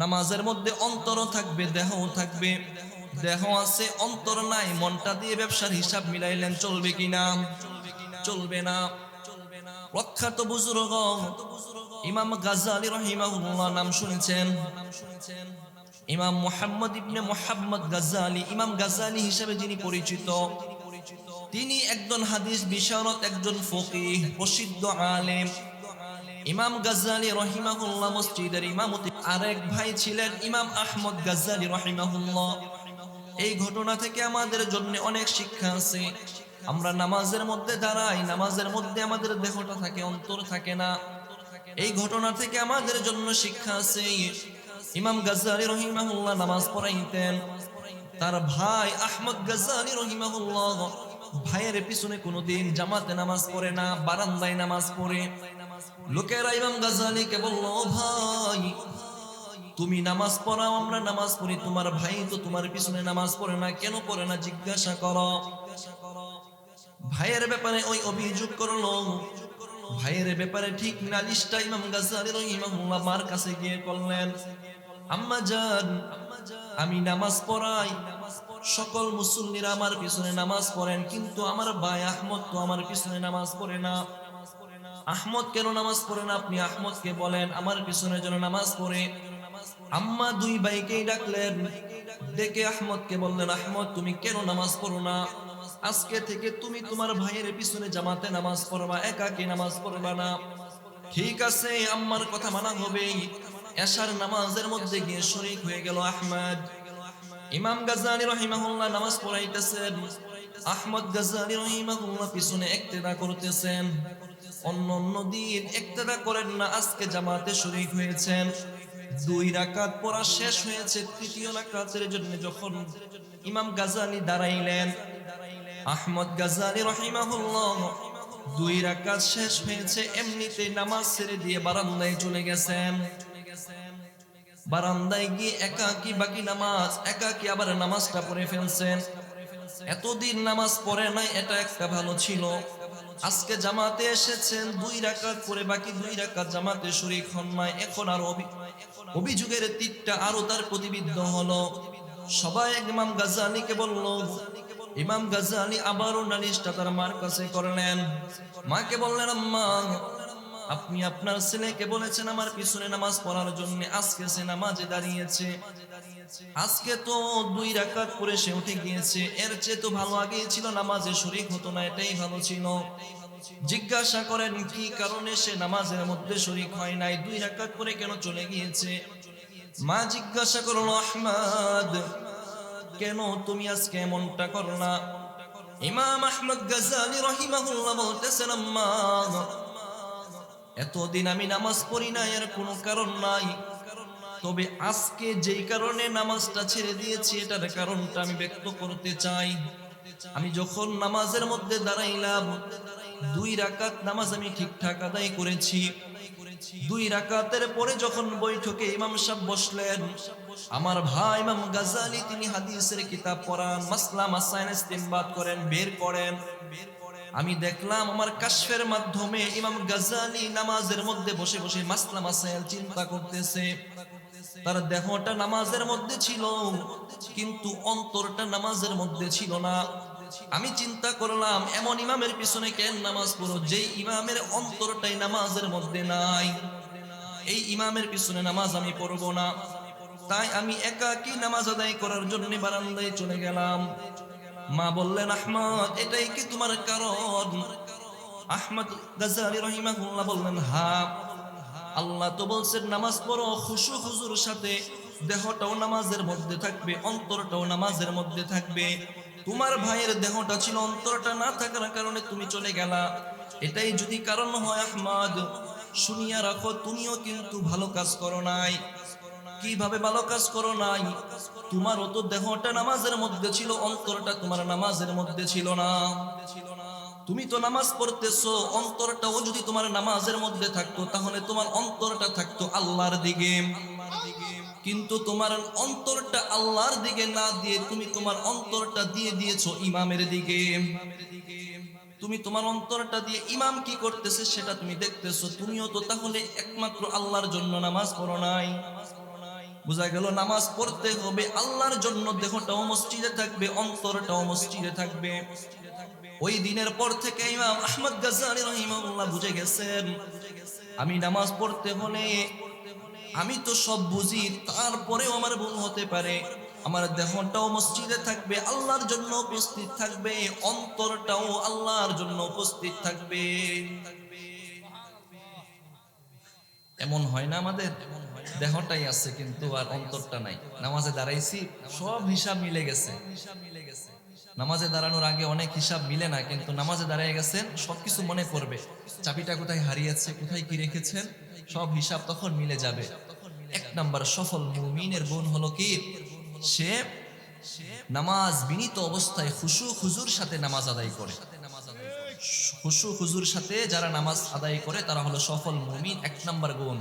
নামাজের মধ্যে অন্তরও থাকবে, দেহও থাকবে। দেহ আছে, অন্তর নাই, মনটা দিয়ে ব্যবসার হিসাব মিলাইলেন, চলবে কিনা? চলবে না। প্রখ্যাত বুজুর্গ ইমাম গাজালি রহিমাহুল্লাহ নাম শুনেছেন। ইমাম মোহাম্মদ ইবনে মোহাম্মদ গাজালি ইমাম গাজালি হিসেবে যিনি পরিচিত, তিনি একজন হাদিস বিশারদ, একজন ফকিহ, প্রসিদ্ধ আলেম। ইমাম গাজ্জালি রহিমাহুল্লাহ মসজিদের ইমামতি। আরেক ভাই ছিলেন ইমাম আহমদ গাজ্জালি রহিমাহুল্লাহ। এই ঘটনা থেকে আমাদের জন্য অনেক শিক্ষা আছে। আমরা নামাজের মধ্যে দাঁড়াই, নামাজের মধ্যে আমাদের দেহটা থাকে, অন্তর থাকে না। এই ঘটনা থেকে আমাদের জন্য শিক্ষা আছে। ইমাম গাজ্জালি রহিমাহুল্লাহ নামাজ পড়াইতেন। তার ভাই আহমদ গাজ্জালি রহিমাহুল্লাহ ভাইয়ের পিছনে কোনোদিন জামাতে নামাজ পড়ে না, বারান্দায় নামাজ পড়ে। লোকেরা ইমাম গাজ্জালিকে বলল, "ও ভাই, তুমি নামাজ পড়াও আমরা নামাজ পড়ি। তোমার ভাই তো তোমার পিছনে নামাজ পড়ে না, কেন পড়ে না? জিজ্ঞাসা করো। ভাইয়ের ব্যাপারে ওই অভিযোগ করল। ভাইয়ের ব্যাপারে ঠিক নালিশটা ইমাম গাজ্জালি রহিমাহুল্লাহ মার কাছে গিয়ে করলেন আম্মা জান, আমি নামাজ পড়াই। সকল মুসল্লিরা আমার পিছনে নামাজ পড়েন, কিন্তু আমার ভাই আহমদ তো আমার পিছনে নামাজ পড়ে না। আহমদ কেন নামাজ পড়ে না? আপনি আহমদকে বলেন, আমার পিছনে যেন নামাজ পড়ে। আম্মা দুই ভাইকেই ডাকলেন। ডেকে আহমদকে বললেন, আহমদ, তুমি কেন নামাজ পড়ো না? আজকে থেকে তুমি তোমার ভাইয়ের পিছনে জামাতে নামাজ পড়বা, একাকে নামাজ পড়বা না। ঠিক আছে, আম্মার কথা মানা হবে। এশার নামাজের মধ্যে গিয়ে শরীক হয়ে গেল আহমদ। ইমাম গাজ্জালি রহিমাহুল্লাহ নামাজ পড়াইতেছেন। আহমদ গাজ্জালি রহিমাহুল্লাহ পিছনে একতেদা করতেছেন। অন্য অন্য দিন একতেদা করেন না, আজকে জামাতে শরীক হয়েছেন। দুই রাকাত পড়া শেষ হয়েছে, তৃতীয় রাকাতের জন্য যখন ইমাম গাজ্জালি দাঁড়াইলেন। আহমদ গাজ্জালি রহিমাহুল্লাহ দুই রাকাত শেষ হয়েছে, এমনিতে নামাজ ছেড়ে দিয়ে বারান্দায় চলে গেছেন। বারান্দায় গিয়ে একাকি বাকি নামাজ, একাকি আবার নামাজটা পড়ে ফেলছেন। এতদিন নামাজ পড়ে নাই, এটা একটা ভালো ছিল। আজকে জামাতে এসেছেন, দুই রাকাত পরে বাকি দুই রাকাত জামাতে শরীর খন্মায় এখন আর অভি- অভিযোগের তীরটা আরও তার প্রতিবিদ্ধ হলো। সবাই ইমাম গাজানিকে বলল, ইমাম গাজালি আবারও নালিশটা তার মার কাছে করলেন। মাকে বললেন, আম্মা আপনি আপনার ছেলেকে বলেছেন, আমার পিছনে নামাজ পড়ার জন্য আজকে সে নামাজে দাঁড়িয়েছে। আজকে তো দুই রাকাত পরে সে উঠে গিয়েছে। এর চেয়ে তো ভালো আগে ছিল, নামাজে শরীক হতো না, এটাই ভালো ছিল। জিজ্ঞাসা করেন, কি কারণে সে নামাজের মধ্যে শরীক হয় নাই? দুই রাকাত পরে কেন চলে গিয়েছে? মা জিজ্ঞাসা করল, আহমদ, কেন তুমি আজকে এমনটা করলা ইমাম আহমদ গাজালি রহিমাহুল্লাহ বলতেছেন, আম্মা এতদিন আমি নামাজ পড়ি না এর কোনো কারণ নাই। তবে আজকে যেই কারণে নামাজটা ছেড়ে দিয়েছি, এটার কারণটা আমি ব্যক্ত করতে চাই। আমি যখন নামাজের মধ্যে দাঁড়াইলাম, দুই রাকাত নামাজ আমি ঠিকঠাক আদায় করেছি। দুই রাকাতের পরে যখন বৈঠকে ইমাম সাহেব বসলেন, আমার ভাই ইমাম গাজালি তিনি হাদিসের কিতাব পড়ান, মাসলা মাসাইন ইস্তেমবাদ করেন, বের করেন। আমি দেখলাম আমার কাশফের মাধ্যমে ইমাম গাজালি নামাজের মধ্যে বসে বসে মাসলা মাসাইল চিন্তা করতেছে। তার দেহটা নামাজের মধ্যে ছিল, কিন্তু অন্তরটা নামাজের মধ্যে ছিল না। আমি চিন্তা করলাম, এমন ইমামের পিছনে কেন নামাজ পড়ো? যে ইমামের অন্তরটাই নামাজের মধ্যে নাই। এই ইমামের পিছনে নামাজ আমি পড়ব না। তাই আমি একাকি নামাজ আদায় করার জন্য বারান্দায় চলে গেলাম। মা বললেন, আহমদ, এটাই কি তোমার কারণ? আহমদ গাজালি রহিমাহুল্লাহ বললেন, হা, আল্লাহ তো বলছেন নামাজ পড়ো, খুশু খুজুর সাথে, দেহটাও নামাজের মধ্যে থাকবে, অন্তরটাও নামাজের মধ্যে থাকবে। তোমার ভাইয়ের দেহটা ছিল অন্তরটা না থাকার কারণে তুমি চলে গেলা। এটাই যদি কারণ হয়, আহমদ, শুনিয়া রাখো, তুমিও কিন্তু ভালো কাজ করো নাই। কীভাবে ভালো কাজ করো নাই? তোমারও তো দেহটা নামাজের মধ্যে ছিল, অন্তরটা তোমার নামাজের মধ্যে ছিল না। তুমি তো নামাজ পড়তেছো, অন্তরটাও যদি তোমার নামাজের মধ্যে থাকতো, তাহলে তোমার অন্তরটা থাকতো আল্লাহর দিকে। কিন্তু তোমার অন্তরটা আল্লাহর দিকে না দিয়ে তুমি তোমার অন্তরটা দিয়ে দিয়েছ ইমামের দিকে। তুমি তোমার অন্তরটা দিয়ে ইমাম কি করতেছে সেটা তুমি দেখতেছো, তুমিও তো তাহলে একমাত্র আল্লাহর জন্য নামাজ পড়ো নাই। বোঝা গেল, নামাজ পড়তে হবে আল্লাহর জন্য। দেহটাও মসজিদে থাকবে, অন্তরটাও মসজিদে থাকবে। ওই দিনের পর থেকে ইমাম আহমদ গাজানি রহিমাহুল্লাহ বুঝে গেছেন, আমি নামাজ পড়তে হলে আমি তো সব বুঝি, তারপরেও আমার ভুল হতে পারে। আমার দেহটাও মসজিদে থাকবে, আল্লাহর জন্য উপস্থিত থাকবে, অন্তরটাও আল্লাহর জন্য উপস্থিত থাকবে। এমন হয় না আমাদের? দেহটাই আছে কিন্তু আর অন্তরটা নাই। নামাজে দাঁড়াইছি, সব হিসাব মিলে গেছে। নামাজে দাঁড়ানোর আগে অনেক হিসাব মিলে না, কিন্তু নামাজে দাঁড়িয়ে গেছেন, সবকিছু মনে পড়বে। চাবিটা কোথায় হারিয়েছে, কোথায় কি রেখেছেন, সব হিসাব তখন মিলে যাবে। এক নাম্বার, সফল মুমিনের গুণ হলো কি? সে নামাজ বিনীত অবস্থায় খুশু খুজুর সাথে নামাজ আদায় করে। খুশু হুজুর সাথে যারা নামাজ আদায় করে তারা হলো সফল মুমিন এক নম্বর গুণ।